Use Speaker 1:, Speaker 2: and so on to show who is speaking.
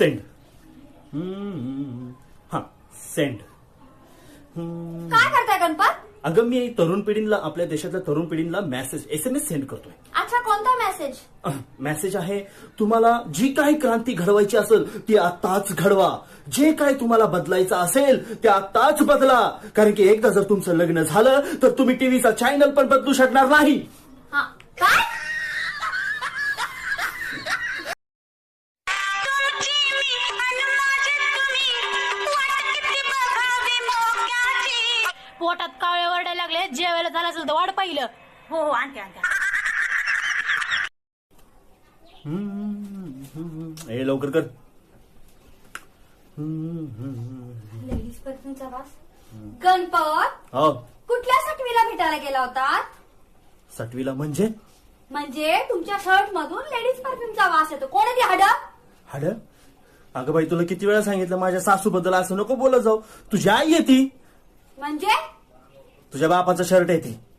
Speaker 1: Send. हा send.
Speaker 2: काय करताय गणपत?
Speaker 1: अगं मी तरुण पिढीला आपल्या देशातल्या तरुण पिढीला message S M S send करतोय.
Speaker 2: अच्छा कोणता मेसेज
Speaker 1: मेसेज आहे तुम्हाला जी काही क्रांती घडवायची असेल ती आताच घडवा. जे काय तुम्हाला बदलायचं असेल ते आताच बदला. कारण की एकदा जर तुमचं लग्न झालं तर तुम्ही टीव्हीचा चॅनल पण बदलू शकणार नाही
Speaker 2: हा काय
Speaker 3: तुमची मी अन माझी तुम्ही वाट किती बघावी मोक्याची
Speaker 4: पोटात कावळे वरडायला लागले. जेवायला झालं असेल तर वाढ पहिलं.
Speaker 3: हो हो आणते आणते
Speaker 1: ए लवकर कर.
Speaker 2: लेडीज परफ्यूमचा वास. गणपत
Speaker 1: हो.
Speaker 2: कुठल्या सटवीला भेटायला गेला होता?
Speaker 1: सटवीला म्हणजे?
Speaker 2: म्हणजे तुमच्या शर्ट मधून लेडीज परफ्यूमचा वास येतो. कोण ती हड?
Speaker 1: हाड? अगं बाई तुला किती वेळा सांगितलं माझ्या सासू बद्दल असं नको बोलत जाऊ. तुझी आई येते
Speaker 2: म्हणजे?
Speaker 1: तुझ्या बापाचं शर्ट आहे ते.